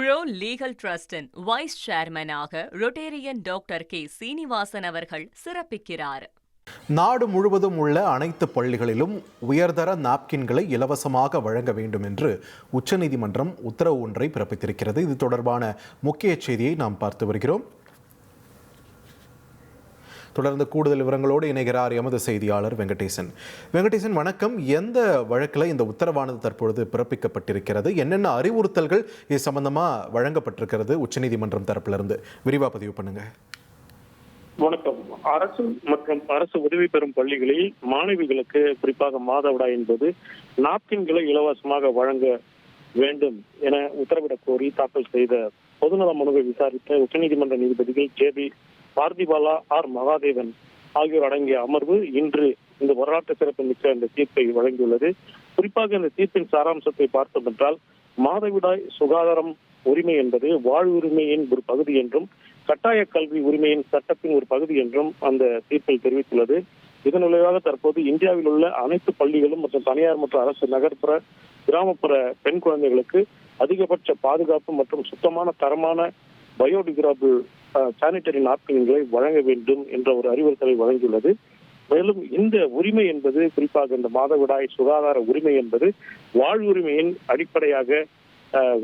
Bro legal டிரஸ்டின் vice சேர்மனாக Rotarian doctor K. Srinivasan அவர்கள் சிறப்பிக்கிறார். நாடு முழுவதும் உள்ள அனைத்து பள்ளிகளிலும் உயர்தர நாப்கின்களை இலவசமாக வழங்க வேண்டும் என்று உச்சநீதிமன்றம் உத்தரவு ஒன்றை பிறப்பித்திருக்கிறது. இது தொடர்பான முக்கிய செய்தியை நாம் பார்த்து வருகிறோம். தொடர்ந்து கூடுதல் விவரங்களோடு இணைகிறார் எமது செய்தியாளர் வெங்கடேசன். வெங்கடேசன் வணக்கம். எந்த வழக்கில் இந்த உத்தரவானது தற்பொழுது பிறப்பிக்கப்பட்டிருக்கிறது? என்னென்ன அறிவுறுத்தல்கள் இது சம்பந்தமா வழங்கப்பட்டிருக்கிறது உச்சநீதிமன்றம் தரப்பிலிருந்து? விரிவா பதிவு பண்ணுங்க. வணக்கம். அரசு மற்றும் அரசு உதவி பெறும் பள்ளிகளில் மாணவிகளுக்கு குறிப்பாக மாதவிடாய் என்பது நாப்கின்களை இலவசமாக வழங்க வேண்டும் என உத்தரவிடக் கோரி தாக்கல் செய்த பொதுநல மனுவை விசாரித்த உச்சநீதிமன்ற நீதிபதிகள் J B Pardiwala R Mahadevan ஆகியோர் அடங்கிய அமர்வு இன்று இந்த வரலாற்று சிறப்பு மிக்க இந்த தீர்ப்பை வழங்கியுள்ளது. குறிப்பாக இந்த தீர்ப்பின் சாராம்சத்தை பார்த்தோம் என்றால் மாதவிடாய் சுகாதாரம் உரிமை என்பது வாழ்வுரிமையின் ஒரு பகுதி என்றும் கட்டாய கல்வி உரிமையின் சட்டத்தின் ஒரு பகுதி என்றும் அந்த தீர்ப்பில் தெரிவித்துள்ளது. இதன் விளைவாக தற்போது இந்தியாவில் உள்ள அனைத்து பள்ளிகளும் மற்றும் தனியார் மற்றும் அரசு நகர்ப்புற கிராமப்புற பெண் குழந்தைகளுக்கு அதிகபட்ச பாதுகாப்பு மற்றும் சுத்தமான தரமான பயோடிகிராபிள் சானிட்டரி நாப்கின்களை வழங்க வேண்டும் என்ற ஒரு அறிவுறுத்தலை வழங்கியுள்ளது. மேலும் இந்த உரிமை என்பது குறிப்பாக இந்த மாதவிடாய் சுகாதார உரிமை என்பது வாழ்வுரிமையின் அடிப்படையாக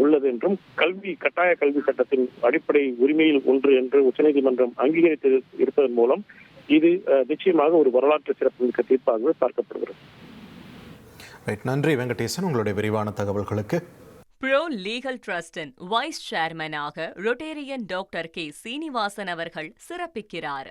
உள்ளது என்றும் கல்வி கட்டாய கல்வி சட்டத்தின் அடிப்படை உரிமையில் ஒன்று என்று உச்சநீதிமன்றம் அங்கீகரித்து இருப்பதன் மூலம் இது நிச்சயமாக ஒரு வரலாற்று சிறப்புமிக்க தீர்ப்பாகவே பார்க்கப்படுகிறது. நன்றி வெங்கடேசன். உங்களுடைய விரிவான தகவல்களுக்கு ப்ரோ லீகல் ட்ரஸ்டின் வைஸ் சேர்மனாக ரொட்டேரியன் டாக்டர் கே சீனிவாசன் அவர்கள் சிறப்பிக்கிறார்.